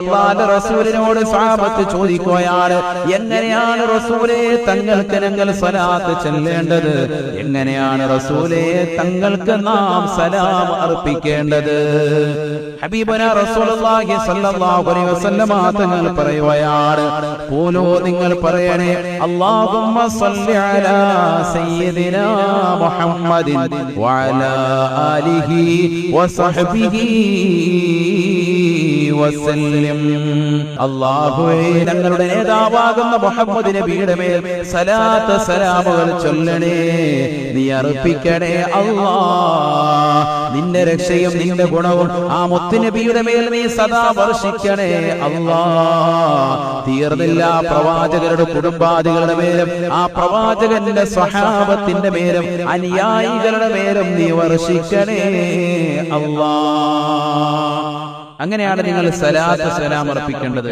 റസൂലിനോട് സാപത്ത് ചോദിക്കുകയാണ് എങ്ങനെയാണ് റസൂലെ തങ്ങൾക്ക് ഞങ്ങൾ സലാത്ത് ചെല്ലേണ്ടത്? എങ്ങനെയാണ് റസൂലെ തങ്ങൾക്ക് നാം സലാം അർപ്പിക്കേണ്ടത്? ഹബീബന റസൂലുള്ളാഹി സ്വല്ലല്ലാഹു അലൈഹി വസല്ലമ തങ്ങൾ പറയുകയാണ് പോലോ നിങ്ങൾ പറയണേ അല്ലാഹുമ്മ സല്ലി അലാ സയ്യിദിനാ മുഹമ്മദിൻ വഅലാ ആലിഹി വസഹ്ബിഹി വസല്ലം അല്ലാഹുവേ ഞങ്ങളുടെ നേതാവാകുന്ന മുഹമ്മദ് നബിയുടെ മേൽ സലാത്ത് സലാമുകൾ ചൊല്ലണേ. നീ അർപ്പിക്കണേ അല്ലാ. നിന്റെ രക്ഷയും നിന്റെ ഗുണവും ആ മുത്തുനബിയുടെ മേൽ നീ സദാ വർഷിക്കണേ അല്ലാ. തീർന്നില്ല പ്രവാചകരുടെ കുടുംബാദികളുടെ മേലും ആ പ്രവാചകന്റെ സ്വഹാബത്തിന്റെ മേലും അനുയായികളുടെ മേലും നീ വർഷിക്കണേ അല്ലാ. അങ്ങനെയാണ് നിങ്ങൾ സലാത്ത് സലാം അർപ്പിക്കേണ്ടത്